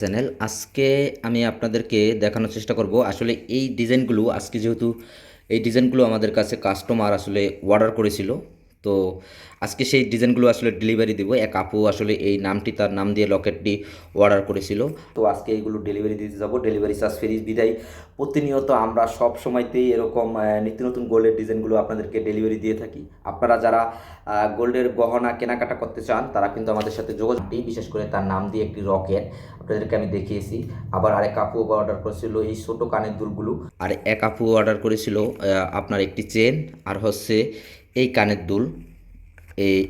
Channel আজকে আমি আপনাদেরকে দেখানোর চেষ্টা করব। আসলে এই ডিজাইনগুলো, আজকে যেহেতু এই ডিজাইনগুলো আমাদের কাছে কাস্টমার আসলে অর্ডার করেছিল, তো আজকে সেই ডিজাইনগুলো আসলে ডেলিভারি দিব। এক আপু আসলে এই নামটি তার নাম দিয়ে লকেটটি অর্ডার করেছিল। তো আজকে এইগুলো ডেলিভারি দিতে যাব। ডেলিভারি চার্জ ফ্রি বিদায়। প্রতিনিয়ত আমরা সব সময়তেই এরকম নিত্য নতুন গোল্ডের ডিজাইনগুলো আপনাদেরকে ডেলিভারি দিয়ে থাকি। আপনারা যারা গোল্ডের গহনা কেনাকাটা করতে চান, তারা কিন্তু আমাদের সাথে যোগাযোগ বিশেষ করে তার নাম দিয়ে একটি রকেট আপনাদেরকে আমি দেখিয়েছি। আবার আরেক আপু অর্ডার করেছিল এই ছোটো কানের দুলগুলো। আর এক আপু অর্ডার করেছিল আপনার একটি চেন আর হচ্ছে এই কানের দুল।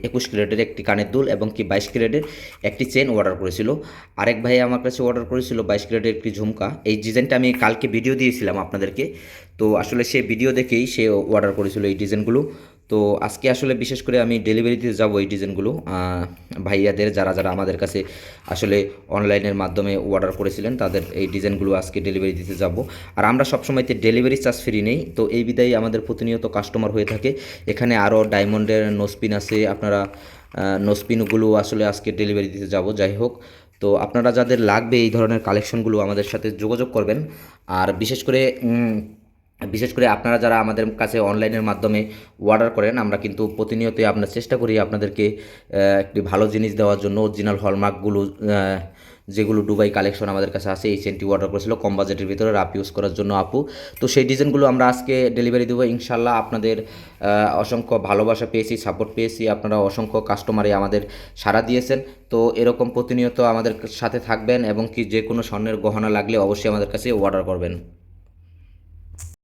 একুশ ক্যারেটের একটি কানের দুল এবং কি বাইশ ক্যারেটের একটি চেন অর্ডার করেছিল। আরেক ভাই আমার কাছে অর্ডার করেছিল বাইশ ক্যারেটের একটি ঝুমকা। এই ডিজাইনটা আমি কালকে ভিডিও দিয়েছিলাম আপনাদেরকে। তো আসলে সে ভিডিও দেখেই সে অর্ডার করেছিল এই ডিজাইনগুলো। তো আজকে আসলে বিশেষ করে আমি ডেলিভারিতে যাব এই ডিজাইনগুলো। ভাইয়াদের যারা যারা আমাদের কাছে আসলে অনলাইনের মাধ্যমে অর্ডার করেছিলেন, তাদের এই ডিজাইনগুলো আজকে ডেলিভারি দিতে যাব। আর আমরা সবসময়তে ডেলিভারি চার্জ ফ্রি নেই, তো এই বিদায় আমাদের প্রতিনিয়ত কাস্টমার হয়ে থাকে। এখানে আরও ডায়মন্ডের নোসপিন আছে, আপনারা নোসপিনগুলো আসলে আজকে ডেলিভারি দিতে যাব, যাই হোক। তো আপনারা যাদের লাগবে এই ধরনের কালেকশনগুলো আমাদের সাথে যোগাযোগ করবেন। আর বিশেষ করে বিশেষ করে আপনারা যারা আমাদের কাছে অনলাইনের মাধ্যমে অর্ডার করেন, আমরা কিন্তু প্রতিনিয়তই আপনার চেষ্টা করি আপনাদেরকে একটি ভালো জিনিস দেওয়ার জন্য। অরিজিনাল হলমার্কগুলো যেগুলো দুবাই কালেকশন আমাদের কাছে আছে, এই চেনটি অর্ডার করেছিল কম বাজেটের ভিতরে রাপ ইউজ করার জন্য আপু। তো সেই ডিজাইনগুলো আমরা আজকে ডেলিভারি দেবো। ইনশাল্লাহ আপনাদের অসংখ্য ভালোবাসা পেয়েছি সাপোর্ট পেয়েছি, আপনারা অসংখ্য কাস্টমারে আমাদের সাড়া দিয়েছেন। তো এরকম প্রতিনিয়ত আমাদের সাথে থাকবেন এবং কি যে কোনো স্বর্ণের গহনা লাগলে অবশ্যই আমাদের কাছে অর্ডার করবেন।